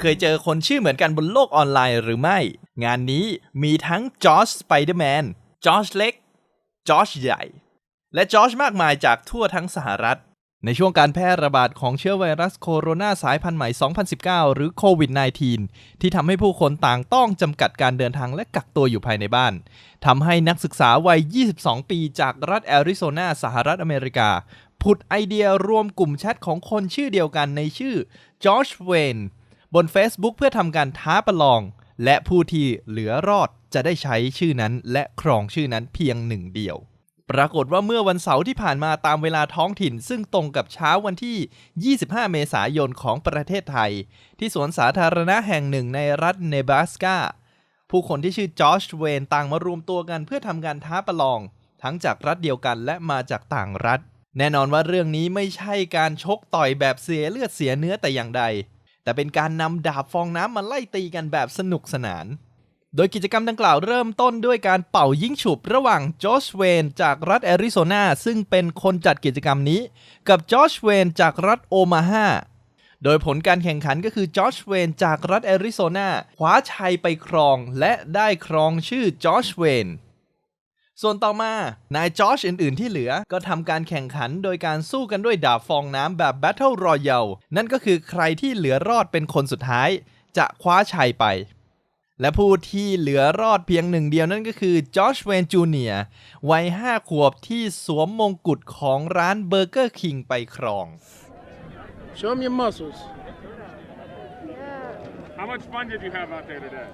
เคยเจอคนชื่อเหมือนกันบนโลกออนไลน์หรือไม่ งานนี้มีทั้งจอร์จสไปเดอร์แมนจอร์จเล็กจอร์จใหญ่ และจอร์จมากมายจากทั่วทั้งสหรัฐ ในช่วงการแพร่ระบาดของเชื้อไวรัสโคโรนาสายพันธุ์ใหม่ 2019 หรือโควิด -19 ที่ทำให้ผู้คนต่างต้องจำกัดการเดินทางและกักตัวอยู่ภายในบ้านทำให้นักศึกษาวัย 22 ปีจากรัฐแอริโซนาสหรัฐอเมริกาผุดไอเดียรวมกลุ่มแชทของคนชื่อเดียวกันในชื่อจอร์จเวน บน Facebook เพื่อทำการท้าประลอง และผู้ที่เหลือรอดจะได้ใช้ชื่อนั้น และครองชื่อนั้นเพียงหนึ่งเดียว ปรากฏว่าเมื่อวันเสาร์ที่ผ่านมาตามเวลาท้องถิ่น ซึ่งตรงกับเช้าวันที่ 25 เมษายนของประเทศไทย ที่สวนสาธารณะแห่งหนึ่งในรัฐเนบราสกาผู้คนที่ชื่อจอร์จเวนต่างมารวมตัวกันเพื่อทำการท้าประลอง ทั้งจากรัฐเดียวกันและมาจากต่างรัฐ แน่นอนว่าเรื่องนี้ไม่ใช่การชกต่อยแบบเสียเลือดเสียเนื้อแต่อย่างใด แต่เป็นการนำดาบฟองน้ำมาไล่ตีกันแบบสนุกสนาน โดยกิจกรรมดังกล่าวเริ่มต้นด้วยการเป่ายิงฉุบระหว่างจอร์จเวนจากรัฐแอริโซนาซึ่งเป็นคนจัดกิจกรรมนี้ กับจอร์จเวนจากรัฐโอมาฮาโดยผลการแข่งขันก็คือจอร์จเวนจากรัฐแอริโซนาคว้าชัยไปครองและได้ครองชื่อจอร์จเวน ส่วนต่อมา นายจอร์จอื่น ๆ ที่เหลือก็ทำการแข่งขันโดยการสู้กันด้วยดาบฟองน้ำแบบ Battle Royale นั่นก็คือใครที่เหลือรอดเป็นคนสุดท้าย จะคว้าชัยไป และผู้ที่เหลือรอดเพียงหนึ่งเดียวนั่นก็คือจอร์จเวนจูเนียวัยห้าขวบที่สวมมงกุฎของร้านเบอร์เกอร์คิงไปครอง Show them your muscles. How much fun did you have out there today?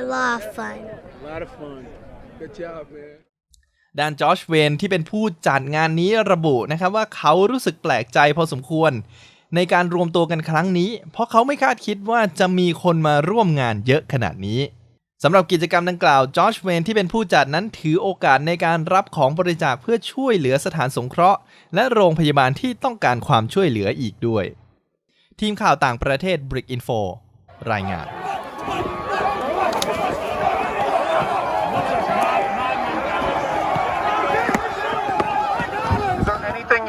A lot of fun. A lot of fun. Good job, man. ด้านจอร์จเวนที่เป็นผู้จัดงานนี้ระบุนะครับว่าเขารู้สึกแปลกใจพอสมควร ในการรวมตัวกันครั้งนี้ เพราะเขาไม่คาดคิดว่าจะมีคนมาร่วมงานเยอะขนาดนี้สำหรับกิจกรรมดังกล่าวจอร์จเวนที่เป็นผู้จัดนั้นถือโอกาสในการรับของบริจาคเพื่อช่วยเหลือสถานสงเคราะห์ และโรงพยาบาลที่ต้องการความช่วยเหลืออีกด้วย ทีมข่าวต่างประเทศ Brick Info รายงาน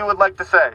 would like to say?